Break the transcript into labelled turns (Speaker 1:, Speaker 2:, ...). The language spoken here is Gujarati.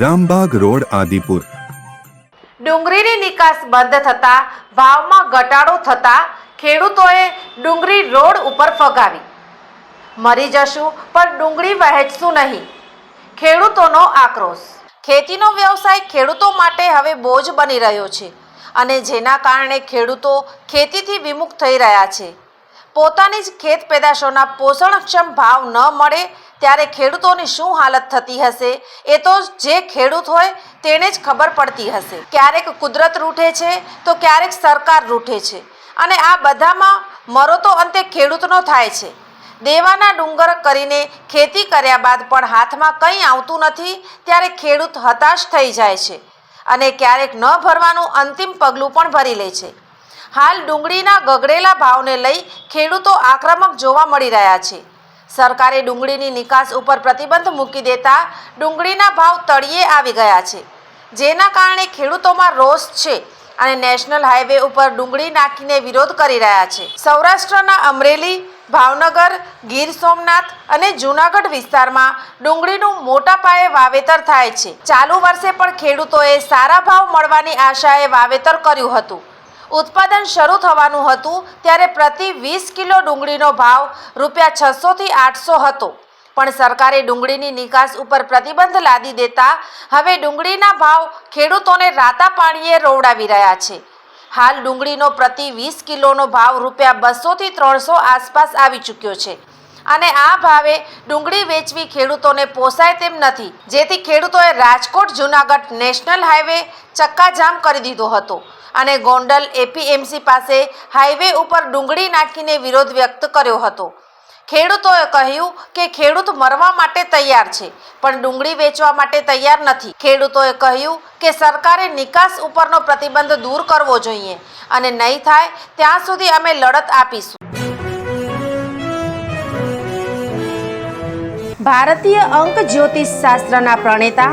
Speaker 1: Rambag road, Adipur.
Speaker 2: ડુંગળીની નિકાસ બંધ થતા ભાવમાં ઘટાડો થતા, ખેડૂતોએ ડુંગળી રોડ ઉપર ફગાવી. મરી જશું, પણ ડુંગળી વહેંચશું નહીં. ખેડૂતોનો આક્રોશ. ખેતીનો વ્યવસાય ખેડૂતો માટે હવે બોજ બની રહ્યો છે અને જેના કારણે ખેડૂતો ખેતીથી વિમુખ થઈ રહ્યા છે. પોતાની જ ખેત પેદાશોના પોષણક્ષમ ભાવ ન મળે ત્યારે ખેડૂતોની શું હાલત થતી હશે? એ તો જે ખેડૂત હોય તેને જ ખબર પડતી હશે. ક્યારેક કુદરત રૂઠે છે, તો ક્યારેક સરકાર રૂઠે છે. અને આ બધામાં મરો તો અંતે ખેડૂતનો થાય છે. દેવાના ડુંગર કરીને ખેતી કર્યા બાદ પણ હાથમાં કંઈ આવતું નથી, ત્યારે ખેડૂત હતાશ થઈ જાય છે અને ક્યારેક ન ભરવાનું અંતિમ પગલું પણ ભરી લે છે. હાલ ડુંગળીના ગગડેલા ભાવને લઈ ખેડૂતો આક્રમક જોવા મળી રહ્યા છે. સરકારે ડુંગળીની નિકાસ ઉપર પ્રતિબંધ મૂકી દેતા ડુંગળીના ભાવ તળિયે આવી ગયા છે. જેના કારણે ખેડૂતોમાં રોષ છે અને નેશનલ હાઈવે ઉપર ડુંગળી નાખીને વિરોધ કરી રહ્યા છે. સૌરાષ્ટ્રના અમરેલી, ભાવનગર, ગીર સોમનાથ અને જૂનાગઢ વિસ્તારમાં ડુંગળીનું મોટા પાયે વાવેતર થાય છે. ચાલુ વર્ષે પણ ખેડૂતોએ સારા ભાવ મળવાની આશાએ વાવેતર કર્યું હતું. ઉત્પાદન શરૂ થવાનું હતું ત્યારે પ્રતિ વીસ કિલો ડુંગળીનો ભાવ રૂપિયા છસોથી આઠસો હતો. પણ સરકારે ડુંગળીની નિકાસ ઉપર પ્રતિબંધ લાદી દેતા હવે ડુંગળીના ભાવ ખેડૂતોને રાતા પાણીએ રોવડાવી રહ્યા છે. હાલ ડુંગળીનો પ્રતિ વીસ કિલોનો ભાવ રૂપિયા બસોથી ત્રણસો આસપાસ આવી ચૂક્યો છે. અને આ ભાવે ડુંગળી વેચવી ખેડૂતોને પોસાય તેમ નથી. જેથી ખેડૂતોએ રાજકોટ જૂનાગઢ નેશનલ હાઈવે ચક્કાજામ કરી દીધો હતો. અને ગોંડલ એપીએમસી પાસે હાઈવે ઉપર ડુંગળી નાખીને વિરોધ વ્યક્ત કર્યો હતો. ખેડૂતોએ કહ્યું કે ખેડૂત મરવા માટે તૈયાર છે, પણ ડુંગળી વેચવા માટે તૈયાર નથી. ખેડૂતોએ કહ્યું કે સરકારે નિકાસ ઉપરનો પ્રતિબંધ દૂર કરવો જોઈએ અને નહીં થાય ત્યાં સુધી અમે લડત આપીશું. ભારતીય અંક જ્યોતિષ શાસ્ત્રના પ્રણેતા